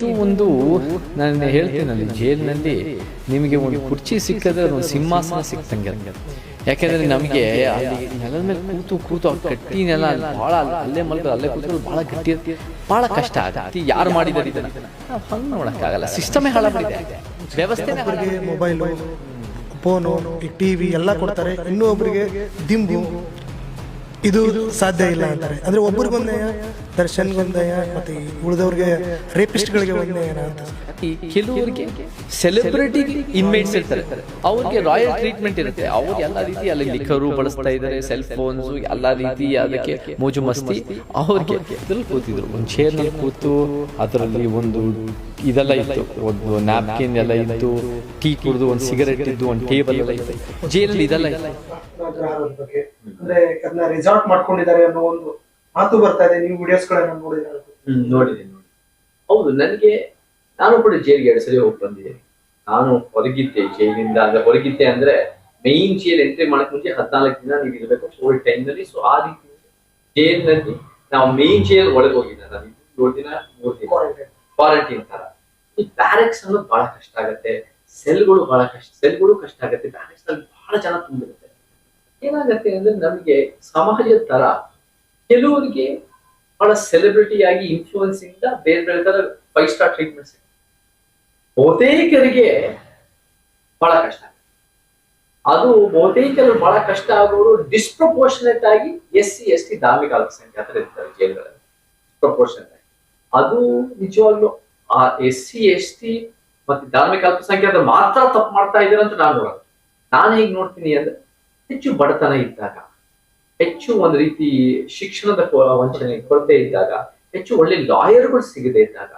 ಇದು ಒಂದು ನಾನು ಹೇಳ್ತೇನಲ್ಲಿ ಜೈಲಿನಲ್ಲಿ ನಿಮಗೆ ಒಂದು ಕುರ್ಚಿ ಸಿಕ್ಕಿದ್ರೆ ಒಂದು ಸಿಂಹಾಸನ ಸಿಕ್ತಂಗೆ. ಯಾಕೆಂದ್ರೆ ನಮಗೆ ಅಲ್ಲಿ ನೆಲದ ಮೇಲೆ ಕೂತು ಕೂತು ಆ ಗಟ್ಟಿ ನೆಲ ಅಲ್ಲಿ ಭಾಳ ಅಲ್ಲೇ ಮಲ್ಕ ಅಲ್ಲೇ ಕೂತು ಭಾಳ ಗಟ್ಟಿ ಭಾಳ ಕಷ್ಟ ಆಗುತ್ತೆ ಯಾರು ಮಾಡಿದ್ದಾರೆ ಇದನ್ನ? ನಾವು ಹಂಗೆ ನೋಡೋಕ್ಕಾಗಲ್ಲ. ಸಿಸ್ಟಮೇ ಹಾಳಾಗಿದೆ ವ್ಯವಸ್ಥೆನೇ mobile phone TV T V ಎಲ್ಲ ಕೊಡ್ತಾರೆ. ಇನ್ನೂ ಒಬ್ಬರಿಗೆ ದಿಂಬು ಇದು ಸಾಧ್ಯ ಇಲ್ಲ ಅಂತಾರೆ. ಅಂದ್ರೆ ಒಬ್ರಿಗೊಂದಯ ದರ್ಶನ್ ದರ್ಶನ್ಗೊಂದು ನ್ಯಾಯ ಮತ್ತೆ ಉಳಿದವ್ರಿಗೆ ರೇಪಿಸ್ಟ್ಗಳಿಗೆ ಒಂದಯ ಅಂತ. ಈ ಕೆಲವರಿಗೆ ಸೆಲೆಬ್ರಿಟಿ ಇನ್ಮೇಟ್ಸ್ ಇರ್ತಾರೆ. ಅವ್ರಿಗೆ ರಾಯಲ್ ಟ್ರೀಟ್ಮೆಂಟ್ ಇರುತ್ತೆ. ಅವ್ರು ಎಲ್ಲ ರೀತಿ ಅಲ್ಲಿ ಲಿಖರು ಬಳಸ್ತಾ ಇದ್ದಾರೆ ಸೆಲ್ ಫೋನ್ಸ್ ಎಲ್ಲ ರೀತಿ ಅದಕ್ಕೆ ಮೋಜು ಮಸ್ತಿ. ಅವ್ರಿಗೆ ಇದ್ರಲ್ಲಿ ಕೂತಿದ್ರು. ಒಂದು ಚೇರ್ನಲ್ಲಿ ಕೂತು ಅದರಲ್ಲಿ ಒಂದು ಇದೆಲ್ಲ ಇತ್ತು. ಒಂದು ನ್ಯಾಪ್ಕಿನ್ ಎಲ್ಲ ಇತ್ತು. ಟೀ ಕುಡಿದು ಒಂದು ಸಿಗರೆಟ್ ಇದ್ದು ಒಂದು ಟೇಬಲ್ ಎಲ್ಲ ಇತ್ತು. ಜೇಲ್ ಇದೆಲ್ಲ ಇತ್ತು. ಅಂದ್ರೆ ಅದನ್ನ ರಿಸಾರ್ಟ್ ಮಾಡ್ಕೊಂಡಿದ್ದಾರೆ ಅನ್ನೋ ಒಂದು ಮಾತು ಬರ್ತಾ ಇದೆ. ನೀವು ವಿಡಿಯೋಸ್ ಗಳನ್ನ ನೋಡಿದ್ರೆ ಹ್ಮ್ ನೋಡಿದ್ದೀನಿ ನೋಡಿ ಹೌದು ನನಗೆ ನಾನು ಕೂಡ ಜೈಲಿಗೆ ಎರಡು ಸರಿ ಹೋಗಿ ಬಂದಿದ್ದೀನಿ. ನಾನು ಹೊರಗಿದ್ದೆ ಜೈಲಿಂದ ಅಂದ್ರೆ ಹೊರಗಿದ್ದೆ ಅಂದ್ರೆ ಮೈನ್ ಜೈಲ್ ಎಂಟ್ರಿ ಮಾಡಕ್ ಮುಂಚೆ ಹದಿನಾಲ್ಕು ದಿನ ನೀವು ಇರಬೇಕು ಕೋವಿಡ್ ಟೈಮ್ನಲ್ಲಿ ಸೊ ಆ ರೀತಿ ಜೈಲಿನಲ್ಲಿ ನಾವು ಮೈನ್ ಜೈಲ್ ಒಳಗೆ ಹೋಗಿದ್ದ. ನಾನು ಏಳು ದಿನ ಮೂರು ದಿನ. ಕ್ವಾರಂಟೈನ್ ತರ. ಈ ಬ್ಯಾರೆಕ್ಸ್ ಅನ್ನೋದು ಬಹಳ ಕಷ್ಟ ಆಗುತ್ತೆ. ಸೆಲ್ಗಳು ಬಹಳ ಕಷ್ಟ ಸೆಲ್ಗಳು ಕಷ್ಟ ಆಗುತ್ತೆ. ಬ್ಯಾರೆಕ್ಸ್ನಲ್ಲಿ ಬಹಳ ಜನ ತುಂಬಿರುತ್ತೆ ಏನಾಗತ್ತೆ ಅಂದ್ರೆ ನಮಗೆ ಸಮಾಜದ ತರ ಕೆಲವರಿಗೆ ಬಹಳ ಸೆಲೆಬ್ರಿಟಿ ಆಗಿ ಇನ್ಫ್ಲೂಯೆನ್ಸ್ ಇಂದ ಬೇರೆ ಬೇರೆ ತರ ಫೈವ್ ಸ್ಟಾರ್ ಟ್ರೀಟ್ಮೆಂಟ್ ಬಹುತೇಕರಿಗೆ ಬಹಳ ಕಷ್ಟ. ಅದು ಬಹುತೇಕರು ಬಹಳ ಕಷ್ಟ ಆಗೋರು ಡಿಸ್ಪ್ರಪೋರ್ಷನೇಟ್ ಆಗಿ ಎಸ್ ಸಿ, ಎಸ್ ಟಿ, ಧಾರ್ಮಿಕ ಅಲ್ಪಸಂಖ್ಯಾತರು ಇರ್ತಾರೆ ಜೈಲುಗಳಲ್ಲಿ. ಪ್ರಪೋರ್ಷನೇಟ್ ಆಗಿ. ಅದು ನಿಜವಾಗ್ಲು ಆ ಎಸ್ ಸಿ, ಎಸ್ ಟಿ ಮತ್ತೆ ಧಾರ್ಮಿಕ ಅಲ್ಪಸಂಖ್ಯಾತರು ಮಾತ್ರ ತಪ್ಪು ಮಾಡ್ತಾ ಇದ್ದಾರೆ ಅಂತ ನಾನು ನೋಡೋದು ನಾನು ಹೇಗೆ ನೋಡ್ತೀನಿ ಅಂದ್ರೆ ಹೆಚ್ಚು ಬಡತನ ಇದ್ದಾಗ, ಹೆಚ್ಚು ಒಂದು ರೀತಿ ಶಿಕ್ಷಣದ ವಂಚನೆ, ಕೊರತೆ ಇದ್ದಾಗ, ಹೆಚ್ಚು ಒಳ್ಳೆ ಲಾಯರ್ಗಳು ಸಿಗದೆ ಇದ್ದಾಗ,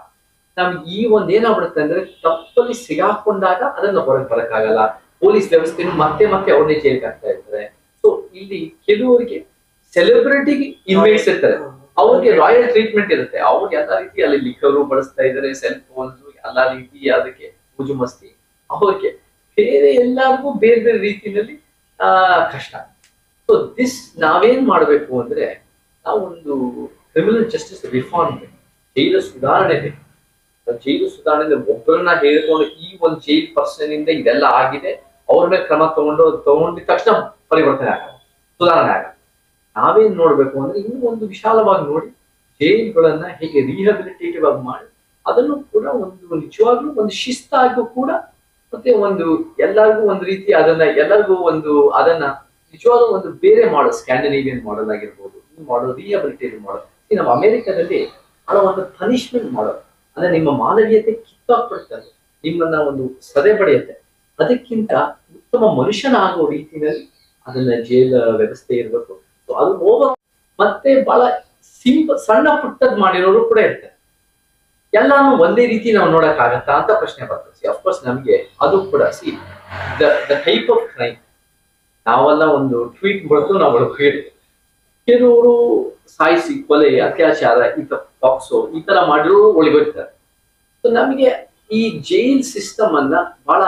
ನಮ್ಗೆ ಈ ಒಂದ್ ಏನಾಗ್ಬಿಡುತ್ತೆ ಅಂದ್ರೆ ತಪ್ಪಲ್ಲಿ ಸಿಗಾಕೊಂಡಾಗ ಅದನ್ನ ಹೊರಗೆ ಬರಕ್ಕಾಗಲ್ಲ. ಪೊಲೀಸ್ ವ್ಯವಸ್ಥೆಯನ್ನು ಮತ್ತೆ ಮತ್ತೆ ಅವ್ರನ್ನೇ ಜೈಲಿಗೆ ಹಾಕ್ತಾ ಇರ್ತಾರೆ. ಸೊ ಇಲ್ಲಿ ಕೆಲವರಿಗೆ ಸೆಲೆಬ್ರಿಟಿಗೆ ಇನ್ವೆಸ್ಟ್ ಇರ್ತಾರೆ. ಅವ್ರಿಗೆ ರಾಯಲ್ ಟ್ರೀಟ್ಮೆಂಟ್ ಇರುತ್ತೆ. ಅವ್ರಿಗೆ ಎಲ್ಲ ರೀತಿ ಅಲ್ಲಿ ಲಿಖರು ಬಳಸ್ತಾ ಇದಾರೆ ಸೆಲ್ ಫೋನ್ಸ್ ಎಲ್ಲ ರೀತಿ ಅದಕ್ಕೆ ಮುಜುಮಸ್ತಿ. ಅವ್ರಿಗೆ ಬೇರೆ ಎಲ್ಲರಿಗೂ ಬೇರೆ ಬೇರೆ ರೀತಿಯಲ್ಲಿ ಕಷ್ಟ. ಸೊ ದಿಸ್ ನಾವೇನ್ ಮಾಡಬೇಕು ಅಂದ್ರೆ ನಾವೊಂದು ಕ್ರಿಮಿನಲ್ ಜಸ್ಟಿಸ್ ರಿಫಾರ್ಮ್ ಬೇಕು ಜೈಲು ಸುಧಾರಣೆ ಬೇಕು ಜೈಲು ಸುಧಾರಣೆ ಒಬ್ಬರನ್ನ ಹೇಳ್ಕೊಂಡು ಈ ಒಂದು ಜೈಲ್ ಪರ್ಸನ್ ಇಂದ ಇದೆಲ್ಲ ಆಗಿದೆ ಅವ್ರ ಮೇಲೆ ಕ್ರಮ ತಗೊಂಡು ತಗೊಂಡಿದ ತಕ್ಷಣ ಪರಿವರ್ತನೆ ಆಗಲ್ಲ ಸುಧಾರಣೆ ಆಗಲ್ಲ ನಾವೇನ್ ನೋಡ್ಬೇಕು ಅಂದ್ರೆ, ಇನ್ನೂ ಒಂದು ವಿಶಾಲವಾಗಿ ನೋಡಿ, ಜೈಲ್ಗಳನ್ನ ಹೇಗೆ ರಿಹಬಿಲಿಟೇಟಿವ್ ಆಗಿ ಮಾಡಿ, ಅದನ್ನು ಕೂಡ ಒಂದು ನಿಜವಾಗ್ಲೂ ಒಂದು ಶಿಸ್ತಾಗೂ ಕೂಡ ಮತ್ತೆ ಒಂದು ಎಲ್ಲರಿಗೂ ಒಂದು ರೀತಿ ಅದನ್ನ ಎಲ್ಲರಿಗೂ ಒಂದು ಅದನ್ನ ನಿಜವಾದ ಒಂದು ಬೇರೆ ಮಾಡಲ್ ಸ್ಕ್ಯಾಂಡಿನೇವಿಯನ್ ಮಾಡಲ್ ಆಗಿರ್ಬೋದು. ಈ ಮಾಡಲ್ ರಿಹಬಿಲಿಟೇಟಿವ್ ಮಾಡಲ್ ನಮ್ಮ ಅಮೆರಿಕದಲ್ಲಿ ಬಹಳ ಒಂದು ಪನಿಷ್ಮೆಂಟ್ ಮಾಡಲ್ ಅಂದ್ರೆ ನಿಮ್ಮ ಮಾನವೀಯತೆ ಕಿತ್ತಾಕ್ಬಿಡ್ತಾರೆ ನಿಮ್ಮನ್ನ ಒಂದು ಸದೆ ಪಡೆಯುತ್ತೆ ಅದಕ್ಕಿಂತ ಉತ್ತಮ ಮನುಷ್ಯನ ಮನುಷ್ಯನಾಗೋ ರೀತಿಯಲ್ಲಿ ಅದನ್ನ ಜೈಲ್ ವ್ಯವಸ್ಥೆ ಇರಬೇಕು. ಸೊ ಅದು ಓವರ್ ಮತ್ತೆ ಬಹಳ ಸಿಂಪಲ್ ಸಣ್ಣ ಪುಟ್ಟದ್ ಮಾಡಿರೋರು ಕೂಡ ಇರ್ತಾರೆ. ಎಲ್ಲಾನು ಒಂದೇ ರೀತಿ ನಾವು ನೋಡಕ್ ಆಗತ್ತಾ ಅಂತ ಪ್ರಶ್ನೆ ಬರ್ತದೆ. ಅಫ್ಕೋರ್ಸ್ ನಮ್ಗೆ ಅದು ಕೂಡ see the the type of crime ನಾವೆಲ್ಲ ಒಂದು ಟ್ವೀಟ್ ಬರೆದು ನಾವು ಹೇಳಿ ಕೆಲವರು ಸಾಯಿಸಿ, ಕೊಲೆ, ಅತ್ಯಾಚಾರ, ಈ ತರ ಪಾಕ್ಸೋ ಈ ತರ ಮಾಡಿರೋರು ಒಳಗೋಗ್ತಾರೆ ಸೊ ನಮಗೆ ಈ ಜೈಲ್ ಸಿಸ್ಟಮ್ ಅನ್ನ ಬಹಳ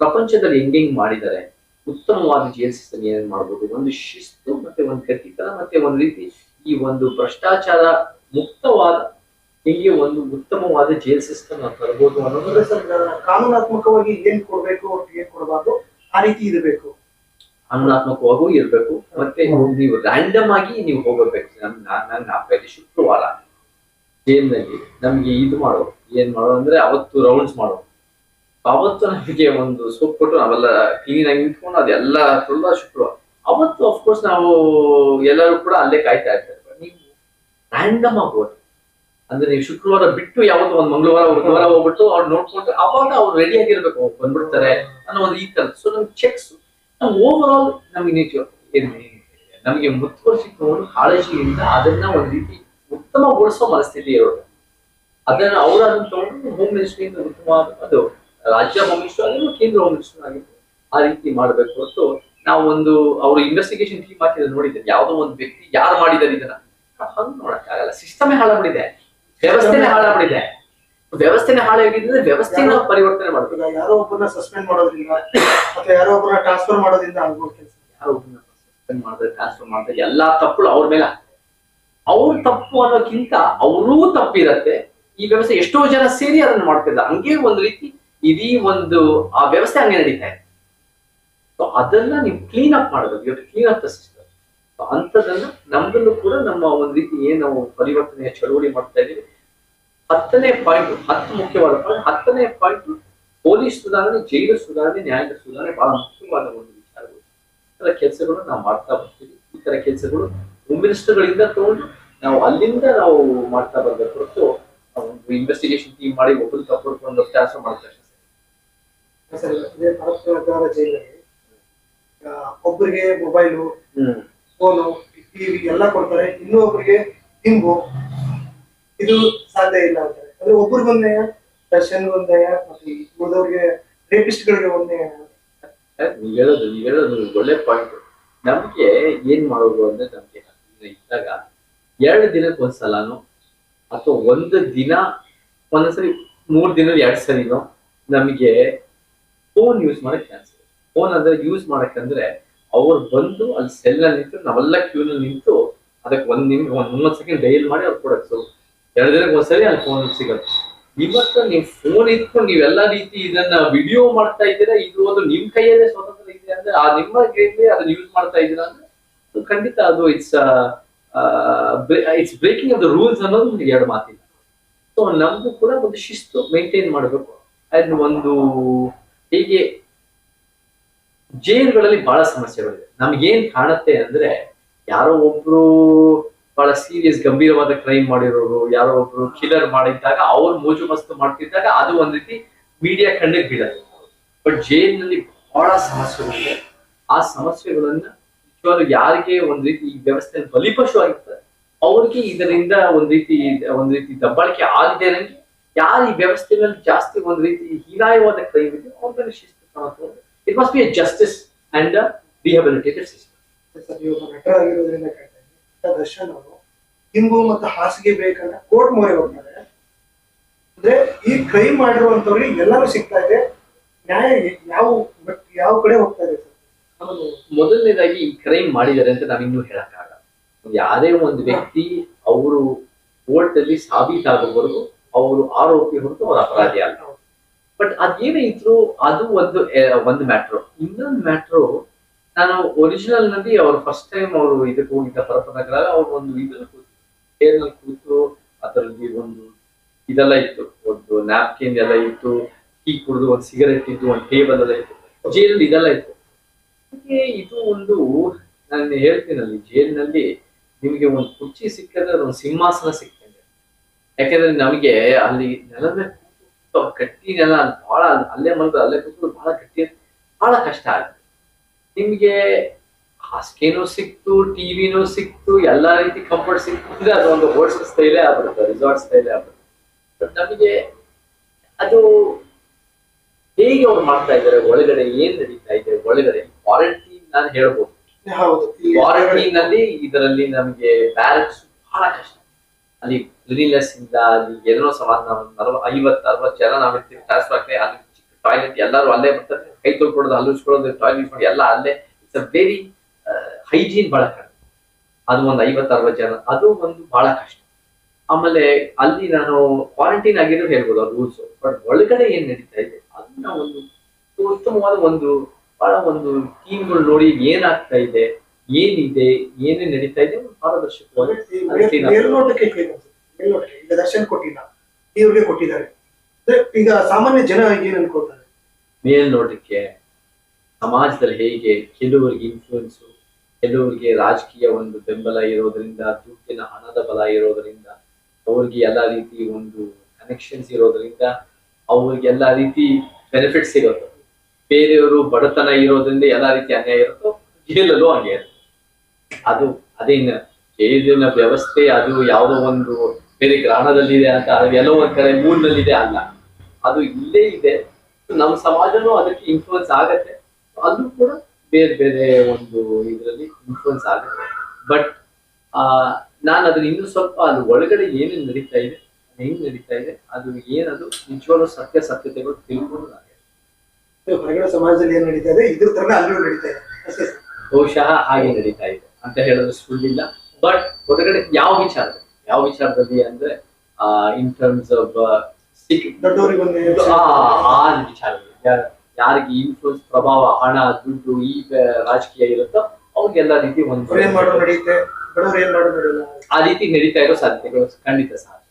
ಪ್ರಪಂಚದಲ್ಲಿ ಹೆಂಗ್ ಮಾಡಿದ್ದಾರೆ? ಉತ್ತಮವಾದ ಜೈಲ್ ಸಿಸ್ಟಮ್ ಏನೇನ್ ಮಾಡ್ಬೋದು? ಒಂದು ಶಿಸ್ತು, ಮತ್ತೆ ಒಂದು ಗಟ್ಟಿತನ, ಮತ್ತೆ ಒಂದು ರೀತಿ ಈ ಒಂದು ಭ್ರಷ್ಟಾಚಾರ ಮುಕ್ತವಾದ ಹೀಗೆ ಒಂದು ಉತ್ತಮವಾದ ಜೈಲ್ ಸಿಸ್ಟಮ್ ನಾವು ತರಬಹುದು ಅನ್ನೋದು ಕಾನೂನಾತ್ಮಕವಾಗಿ ಏನ್ ಕೊಡ್ಬೇಕು ಅವ್ರಿಗೆ ಏನ್ ಕೊಡಬಾರ್ದು ಆ ರೀತಿ ಇರಬೇಕು. ಕಾನೂನಾತ್ಮಕವಾಗೂ ಇರಬೇಕು ಮತ್ತೆ ನೀವು ರ್ಯಾಂಡಮ್ ಆಗಿ ನೀವು ಹೋಗಬೇಕು. ನಾನು ನಾಲ್ಕೈದು ಶುಕ್ರವಾರ. ಜೈಲ್ನಲ್ಲಿ ನಮ್ಗೆ ಇದು ಮಾಡೋ ಏನ್ ಮಾಡೋ ಅಂದ್ರೆ ಅವತ್ತು ರೌಂಡ್ಸ್ ಮಾಡೋ. ಅವತ್ತು ನಮಗೆ ಒಂದು ಸೋಪ್ ಕೊಟ್ಟು ನಾವೆಲ್ಲ ಕ್ಲೀನ್ ಆಗಿ ನಿಂತ್ಕೊಂಡು ಅದೆಲ್ಲ ತುಳ್ದ ಶುಕ್ರವಾರ. ಅವತ್ತು ಅಫ್ಕೋರ್ಸ್ ನಾವು ಎಲ್ಲರೂ ಕೂಡ ಅಲ್ಲೇ ಕಾಯ್ತಾ ಇರ್ತಾರೆ. ನೀವು ರ್ಯಾಂಡಮ್ ಆಗಿ ಹೋಗಿ ಅಂದ್ರೆ ನೀವು ಶುಕ್ರವಾರ ಬಿಟ್ಟು ಯಾವತ್ತು ಒಂದು ಮಂಗಳವಾರ ಬುಧವಾರ ಹೋಗ್ಬಿಟ್ಟು ಅವ್ರು ನೋಡ್ಕೊಂಡು ಅವಾಗ ಅವ್ರು ರೆಡಿ ಆಗಿರ್ಬೇಕು ಬಂದ್ಬಿಡ್ತಾರೆ ಅನ್ನೋ ಒಂದು ಈ ತರ ಸೊ ನಮ್ಗೆ ಚೆಕ್ಸ್ ನಾವು ಓವರ್ ಆಲ್ ನಮಗೆ ನಿಜ ನಮಗೆ ಮುತ್ತುವರ್ಸಿಕೊಂಡು ಕಾಳಜಿಯಿಂದ ಅದನ್ನ ಒಂದು ರೀತಿ ಉತ್ತಮಗೊಳಿಸೋ ಮನಸ್ಥಿತಿ ಇರೋದು. ಅದನ್ನ ಅವರು ಅದನ್ನ ತಗೊಂಡು ಹೋಮ್ ಮಿನಿಸ್ಟ್ರಿಯಿಂದ ಉತ್ತಮ ಅದು ರಾಜ್ಯ ಹೋಮ್ ಮಿನಿಸ್ಟರ್ ಆಗಿರ್ಬೋದು, ಕೇಂದ್ರ ಹೋಮ್ ಮಿನಿಸ್ಟರ್ ಆಗಿರ್ಬೋದು, ಆ ರೀತಿ ಮಾಡಬೇಕು ಹೊರತು ನಾವು ಒಂದು ಅವರು ಇನ್ವೆಸ್ಟಿಗೇಷನ್ ಟೀಮ್ ಹಾಕಿದ್ರೆ ನೋಡಿದ್ರೆ ಯಾವುದೋ ಒಂದು ವ್ಯಕ್ತಿ ಯಾರು ಮಾಡಿದ್ದಾರೆ ಇದನ್ನ? ಹಂಗ್ ನೋಡಕ್ಕಾಗಲ್ಲ. ಸಿಸ್ಟಮೇ ಹಾಳಾಗ್ಬಿಟ್ಟಿದೆ. ವ್ಯವಸ್ಥೆನೇ ಹಾಳಾಗ್ಬಿಟ್ಟಿದೆ. ವ್ಯವಸ್ಥೆನೇ ಹಾಳಾಗಿದ್ರೆ ವ್ಯವಸ್ಥೆನ ಪರಿವರ್ತನೆ ಮಾಡುತ್ತೆ ಈಗ ಯಾರೋ ಒಬ್ಬರನ್ನ ಸಸ್ಪೆಂಡ್ ಮಾಡೋದ್ರಿಂದ ಅಥವಾ ಯಾರೋ ಒಬ್ಬರನ್ನ ಟ್ರಾನ್ಸ್ಫರ್ ಮಾಡೋದ್ರಿಂದ ಆಗ್ಬೋದು ಕೆಲಸ. ಯಾರು ಒಬ್ಬರನ್ನ ಮಾಡಿದ್ರೆ ಟ್ರಾನ್ಸ್ಫರ್ ಮಾಡಿದ್ರೆ ಎಲ್ಲಾ ತಪ್ಪುಗಳು ಅವ್ರ ಮೇಲೆ. ಅವ್ರ ತಪ್ಪು ಅನ್ನೋಕ್ಕಿಂತ ಅವರೂ ತಪ್ಪಿರತ್ತೆ. ಈ ವ್ಯವಸ್ಥೆ ಎಷ್ಟೋ ಜನ ಸೇರಿ ಅದನ್ನ ಮಾಡ್ತಿದ್ದ ಹಂಗೆ ಒಂದು ರೀತಿ ಇದೀ ಒಂದು ಆ ವ್ಯವಸ್ಥೆ ಹಂಗೆ ನಡೀತಾ ಇದೆ. ಅದನ್ನ ನೀವು ಕ್ಲೀನ್ ಅಪ್ ಮಾಡಬೇಕು ಕ್ಲೀನ್ ಅಪ್ ದ ಸಿಸ್ಟಮ್ ಅಂಥದನ್ನ ನಮ್ದನ್ನು ಕೂಡ ನಮ್ಮ ಒಂದು ರೀತಿ ಏನು ನಾವು ಪರಿವರ್ತನೆಯ ಚಳುವಳಿ ಮಾಡ್ತಾ ಇದ್ದೀವಿ. ಹತ್ತನೇ ಪಾಯಿಂಟ್ ಹತ್ತು ಮುಖ್ಯವಾದ ಪಾಯಿಂಟ್ ಹತ್ತನೇ ಪಾಯಿಂಟ್ ಪೊಲೀಸ್ ಸುಧಾರಣೆ ಜೈಲು ಸುಧಾರಣೆ ನ್ಯಾಯಾಂಗ ಸುಧಾರಣೆ ಬಹಳ ಮುಖ್ಯವಾದ ಒಂದು ವಿಚಾರಗಳು. ಈ ತರ ಕೆಲಸಗಳು ನಾವು ಮಾಡ್ತಾ ಬರ್ತೀವಿ. ಈ ತರ ಕೆಲಸಗಳು ಮಿನಿಸ್ಟರ್ಗಳಿಂದ ತಗೊಂಡು ನಾವು ಅಲ್ಲಿಂದ ನಾವು ಮಾಡ್ತಾ ಬರ್ಬೇಕು ಹೊರತು ಒಂದು ಇನ್ವೆಸ್ಟಿಗೇಷನ್ ಟೀಮ್ ಮಾಡಿ ಒಬ್ಬರು ತಪ್ಪಿಕೊಂಡು ಕೆಲಸ ಮಾಡ್ತಾ ಸರ್ ಒಬ್ಬರಿಗೆ ಮೊಬೈಲು ಹ್ಮ್. ಫೋನು ಟಿವಿ ಎಲ್ಲ ಕೊಡ್ತಾರೆ. ಇನ್ನೂ ಒಬ್ರಿಗೆ ದಿಂಬು ಇದು ಸಾಧ್ಯ ಇಲ್ಲ ಅಂತಾರೆ. ಅಂದ್ರೆ ಒಬ್ರಿಗೊಂದೇ ದರ್ಶನ್ ಒಂದೇ, ಮತ್ತೆ ಉಳಿದವ್ರಿಗೆ ರೇಪಿಸ್ಟ್ಗಳಿಗೆ ಒಂದೇ ನೀವ್ ಹೇಳೋದು ನೀವ್ ಹೇಳೋದು ಒಳ್ಳೆ ಪಾಯಿಂಟ್ ನಮ್ಗೆ ಏನ್ ಮಾಡೋದು ಅಂದ್ರೆ ನಮ್ಗೆ ಇದ್ದಾಗ ಎರಡು ದಿನಕ್ಕೆ ಒಂದ್ಸಲನೋ, ಅಥವಾ ಒಂದು ದಿನ ಒಂದೊಂದ್ಸರಿ ಮೂರ್ ದಿನ, ಎರಡ್ ಸರಿನೋ, ನಮ್ಗೆ ಫೋನ್ ಯೂಸ್ ಮಾಡಕ್ ಚಾನ್ಸ್ ಫೋನ್ ಅಂದ್ರೆ ಯೂಸ್ ಮಾಡಕ್ಕಂದ್ರೆ ಅವ್ರು ಬಂದು ಅಲ್ಲಿ ಸೆಲ್ ಅಲ್ಲಿ ನಿಂತು ನಾವೆಲ್ಲ ಕ್ಯೂನಲ್ಲಿ ನಿಂತು ಅದಕ್ಕೆ ಒಂದ್ ನಿಮಿಷ, ಒಂದ್ ಮೂವತ್ತು ಸೆಕೆಂಡ್ ಡೈಲ್ ಮಾಡಿ ಅವ್ರು ಕೊಡಕ್ ಎರಡು ದಿನಕ್ಕೆ ಒಂದ್ಸರಿ ಅಲ್ಲಿ ಫೋನ್ ಸಿಗುತ್ತೆ ಇವತ್ತು ನೀವು ಫೋನ್ ಇಟ್ಕೊಂಡು ನೀವೆಲ್ಲ ರೀತಿ ಇದನ್ನ ವಿಡಿಯೋ ಮಾಡ್ತಾ ಇದ್ದೀರಾ? ಇದು ಒಂದು ನಿಮ್ ಕೈಯಲ್ಲೇ ಸ್ವತಂತ್ರ ಇದೆ ಅಂದ್ರೆ ಆ ನಿಮ್ಮ ಕೈಯಲ್ಲಿ ಅದನ್ನ ಯೂಸ್ ಮಾಡ್ತಾ ಇದ್ದೀರಾ ಅಂದ್ರೆ ಖಂಡಿತ ಅದು it's it's breaking of the rules ಅನ್ನೋದು ಎರಡು ಮಾತಿಲ್ಲ. ಸೊ ನಮಗೂ ಕೂಡ ಒಂದು ಶಿಸ್ತು ಮೇಂಟೈನ್ ಮಾಡಬೇಕು. ಅಂಡ್ ಒಂದು ಹೀಗೆ ಜೈಲುಗಳಲ್ಲಿ ಬಹಳ ಸಮಸ್ಯೆಗಳಿದೆ ನಮ್ಗೇನ್ ಕಾಣುತ್ತೆ ಅಂದ್ರೆ ಯಾರೋ ಒಬ್ರು ಬಹಳ ಸೀರಿಯಸ್ ಗಂಭೀರವಾದ ಕ್ರೈಮ್ ಮಾಡಿರೋರು, ಯಾರೋ ಒಬ್ರು ಕಿಲ್ಲರ್ ಮಾಡಿದ್ದಾಗ ಅವ್ರು ಮೋಜು ಮಸ್ತು ಮಾಡ್ತಿದ್ದಾಗ ಅದು ಒಂದ್ ರೀತಿ ಮೀಡಿಯಾ ಕಣ್ಣಿಗೆ ಬೀಳತ್ತೆ. ಬಟ್ ಜೈಲಿನಲ್ಲಿ ಬಹಳ ಸಮಸ್ಯೆಗಳಿದೆ ಆ ಸಮಸ್ಯೆಗಳನ್ನ ನಿಜವಾಗ್ಲೂ ಯಾರಿಗೆ ಒಂದ್ ರೀತಿ ಈ ವ್ಯವಸ್ಥೆ ಬಲಿಪಶು ಆಗಿರ್ತಾರೆ ಅವ್ರಿಗೆ ಇದರಿಂದ ಒಂದ್ ರೀತಿ ಒಂದ್ ರೀತಿ ದಬ್ಬಾಳಿಕೆ ಆಗಿದೆ ನಂಗೆ ಯಾರು ಈ ವ್ಯವಸ್ಥೆನಲ್ಲಿ ಜಾಸ್ತಿ ಒಂದ್ ರೀತಿ ಹೀನಾಯವಾದ ಕ್ರೈಮ್ ಇದೆ ಅವ್ರ ಮೇಲೆ ಶಿಸ್ತು ಕ್ರಮ ತಗೊಂಡು it be be justice and and rehabilitative ಇದ್ದೀನಿ. ದರ್ಶನ್ ಅವರು ಮತ್ತು ಹಾಸಿಗೆ ಬೇಕಂತ ಕೋರ್ಟ್ ಮೊರೆ ಹೋಗ್ತಾರೆ. ಅಂದ್ರೆ ಈ ಕ್ರೈಮ್ ಮಾಡಿರುವಂತವ್ರಿಗೆ ಎಲ್ಲರೂ ಸಿಗ್ತಾ ಇದೆ. ನ್ಯಾಯ ಯಾವ ಬಟ್ ಯಾವ ಕಡೆ ಹೋಗ್ತಾ ಇದೆ ಮೊದಲನೇದಾಗಿ ಈ ಕ್ರೈಮ್ ಮಾಡಿದ್ದಾರೆ ಅಂತ ನಾವಿನ್ನೂ ಹೇಳಕ್ಕಾಗಲ್ಲ. ಯಾರೇ ಒಂದು ವ್ಯಕ್ತಿ ಅವರು ಕೋರ್ಟ್ ಅಲ್ಲಿ ಸಾಬೀತಾಗುವವರೆಗೂ ಅವರು ಆರೋಪಿ ಹೊರತು ಅವ್ರ ಅಪರಾಧಿ ಅಲ್ಲ. ಬಟ್ ಅದೇನೇ ಇದ್ರು ಅದು ಒಂದು ಒಂದು ಮ್ಯಾಟ್ರು ಇನ್ನೊಂದು ಮ್ಯಾಟ್ರು ನಾನು ಒರಿಜಿನಲ್ನಲ್ಲಿ ಅವ್ರು ಫಸ್ಟ್ ಟೈಮ್ ಅವರು ಇದಕ್ಕೆ ಹೋಗಿದ್ದ ಪರಪನಗರ ಅವ್ರು ಒಂದು ಇದ್ರಲ್ಲಿ ಕೂತು ನಲ್ಲಿ ಕೂತು, ಅದರಲ್ಲಿ ಒಂದು ಇದೆಲ್ಲ ಇತ್ತು, ಒಂದು ನ್ಯಾಪ್ಕಿನ್ ಎಲ್ಲ ಇತ್ತು, ಟೀ ಕುಡಿದು, ಒಂದು ಸಿಗರೆಟ್ ಇತ್ತು ಒಂದು ಟೇಬಲ್ ಎಲ್ಲ ಇತ್ತು, ಜೈಲಲ್ಲಿ ಇದೆಲ್ಲ ಇತ್ತು. ಇದು ಒಂದು ನಾನು ಹೇಳ್ತೀನಲ್ಲಿ ಜೈಲಿನಲ್ಲಿ ನಿಮಗೆ ಒಂದು ಕುರ್ಚಿ ಸಿಕ್ಕದ್ರೆ ಒಂದು ಸಿಂಹಾಸನ ಸಿಗ್ತದೆ ಯಾಕಂದ್ರೆ ನಮಗೆ ಅಲ್ಲಿ ನೆಲದ ಅಲ್ಲ ಗಟ್ಟಿ ಬಹಳ ಅಲ್ಲೇ ಮಲಗ ಅಲ್ಲೇ ಕೂತ್ಕೊಂಡು ಬಹಳ ಕಟ್ಟಿ ಬಹಳ ಕಷ್ಟ ಆಗುತ್ತೆ. ನಿಮ್ಗೆ ಹಾಸಿಗೆನೂ ಸಿಕ್ತು ಟಿವಿನೂ ಸಿಕ್ತು ಎಲ್ಲಾ ರೀತಿ ಕಂಫರ್ಟ್ ಸಿಕ್ತು ಅಂದ್ರೆ ಅದೊಂದು ಹೋಟ್ಸ್ ಸ್ಟೈಲೇ ಆಗ್ಬಿಡುತ್ತೆ ರಿಸಾರ್ಟ್ ಸ್ಟೈಲೇ ಆಗ್ಬಿಡುತ್ತೆ. ಬಟ್ ನಮಗೆ ಅದು ಹೇಗೆ ಅವ್ರು ಮಾಡ್ತಾ ಇದ್ದಾರೆ ಒಳಗಡೆ ಏನ್ ನಡೀತಾ ಇದೆ ಒಳಗಡೆ ಕ್ವಾರಂಟೈನ್ ನಾನು ಹೇಳ್ಬೋದು. ಕ್ವಾರಂಟೈನ್ನಲ್ಲಿ ಇದರಲ್ಲಿ ನಮಗೆ ಬ್ಯಾಲೆನ್ಸ್ ಬಹಳ ಕಷ್ಟ. ಅಲ್ಲಿ ಕ್ಲೀನಿನೆಸ್ ಇಂದ ಅಲ್ಲಿ ಏನೋ ಸಮಾಧಾನ ಐವತ್ತು, ಅರವತ್ತು ಜನ ನಾವಿರ್ತೀವಿ ಟ್ರಾನ್ಸ್ಫರ್ ಆಗ್ತದೆ ಅಲ್ಲಿ ಟಾಯ್ಲೆಟ್ ಎಲ್ಲರೂ ಅಲ್ಲೇ ಬರ್ತಾರೆ. ಕೈ ತೊಳ್ಕೊಡೋದು ಹಲ್ಲುಚ್ಕೊಳ್ಳೋದು ಟಾಯ್ಲೆಟ್ ಮಾಡಿ ಎಲ್ಲ ಅಲ್ಲೇ. ಇಟ್ಸ್ ಅ ವೆರಿ ಹೈಜೀನ್ ಬಹಳ ಕಡಿಮೆ. ಅದು ಒಂದು ಐವತ್ತು, ಅರವತ್ತು ಜನ. ಅದು ಒಂದು ಬಹಳ ಕಷ್ಟ. ಆಮೇಲೆ ಅಲ್ಲಿ ನಾನು ಕ್ವಾರಂಟೈನ್ ಆಗಿರೋ ಹೇಳ್ಬೋದು, ಅದು ರೂಲ್ಸ್ ಬಟ್ ಒಳಗಡೆ ಏನ್ ನಡೀತಾ ಇದೆ? ಅದನ್ನ ಒಂದು ಉತ್ತಮವಾದ ಒಂದು, ಬಹಳ ಒಂದು ಟೀಮ್ಗಳು ನೋಡಿ ಏನಾಗ್ತಾ ಇದೆ? ಏನಿದೆ ಏನೇ ನಡೀತಾ ಇದೆ ಒಂದು ಪಾರದರ್ಶಕವಾಗಿ ಮೇಲ್ನೋಟಕ್ಕೆ ಈಗ ದರ್ಶನ್ ಕೊಟ್ಟಿಲ್ಲ. ಇವ್ರಿಗೆ ಕೊಟ್ಟಿದ್ದಾರೆ. ಈಗ ಸಾಮಾನ್ಯ ಜನ ಏನ್ ಅನ್ಕೊಳ್ತಾರೆ? ಮೇಲ್ನೋಟಕ್ಕೆ ಸಮಾಜದಲ್ಲಿ ಹೇಗೆ ಕೆಲವರಿಗೆ ಇನ್ಫ್ಲೂಯೆನ್ಸ್ ಕೆಲವರಿಗೆ ರಾಜಕೀಯ ಒಂದು ಬೆಂಬಲ ಇರೋದ್ರಿಂದ ದುಡ್ಡಿನ ಹಣದ ಬಲ ಇರೋದ್ರಿಂದ ಅವ್ರಿಗೆ ಎಲ್ಲ ರೀತಿ ಒಂದು ಕನೆಕ್ಷನ್ಸ್ ಇರೋದ್ರಿಂದ ಅವ್ರಿಗೆ ಎಲ್ಲ ರೀತಿ ಬೆನಿಫಿಟ್ಸ್ ಇರುತ್ತೆ. ಬೇರೆಯವರು ಬಡತನ ಇರೋದ್ರಿಂದ ಎಲ್ಲ ರೀತಿ ಅನ್ಯಾಯ ಇರುತ್ತೋ. ಜೈಲಲ್ಲೂ ಹಂಗೆ ಇರುತ್ತೆ. ಅದು ಅದೇನು ಏನ ವ್ಯವಸ್ಥೆ ಅದು ಯಾವುದೋ ಒಂದು ಬೇರೆ ಗ್ರಹಣದಲ್ಲಿದೆ ಅಂತ ಅದು ಎಲ್ಲೋ ಒಂದ್ ಕಡೆ ಮೂರ್ನಲ್ಲಿದೆ ಅಲ್ಲ. ಅದು ಇಲ್ಲೇ ಇದೆ. ನಮ್ಮ ಸಮಾಜನೂ ಅದಕ್ಕೆ ಇನ್ಫ್ಲೂಯೆನ್ಸ್ ಆಗತ್ತೆ. ಅದು ಕೂಡ ಬೇರೆ ಬೇರೆ ಒಂದು ಇದರಲ್ಲಿ ಇನ್ಫ್ಲೂಯೆನ್ಸ್ ಆಗುತ್ತೆ. ಬಟ್ ಆ ನಾನು ಅದನ್ನ ಇನ್ನೂ ಸ್ವಲ್ಪ ಅದು ಒಳಗಡೆ ಏನೇನು ನಡೀತಾ ಇದೆ ಹೆಂಗ್ ನಡೀತಾ ಇದೆ ಅದು ಏನದು ನಿಜವಾಗ್ಲೂ ಸತ್ಯ ಸತ್ಯತೆಗಳು ತಿಳ್ಕೊಂಡು ಹೊರಗಡೆ ಸಮಾಜದಲ್ಲಿ ಏನ್ ನಡೀತಾ ಇದೆ? ಇದ್ರ ತರ ಅಲ್ಲೂ ನಡೀತಾ ಇದೆ. ಬಹುಶಃ ಹಾಗೆ ನಡೀತಾ ಇದೆ. ಅಂತ ಹೇಳೋದು ಸುಳ್ಳಿಲ್ಲ ಬಟ್ ಹೊರಗಡೆ ಯಾವ ವಿಚಾರ ಯಾವ ವಿಚಾರದಲ್ಲಿ ಅಂದ್ರೆ ಇನ್ ಟರ್ಮ್ಸ್ ಆಫ್ ಆ ಯಾರಿಗೆ ಇನ್ಫ್ಲೂಯೆನ್ಸ್ ಪ್ರಭಾವ ಹಣ ದುಡ್ಡು ಈ ರಾಜಕೀಯ ಇರುತ್ತೋ ಅವ್ರಿಗೆಲ್ಲ ರೀತಿ ಒಂದು ಆ ರೀತಿ ನಡೀತಾ ಇರೋ ಸಾಧ್ಯತೆಗಳು ಖಂಡಿತ ಸಾಧ್ಯ.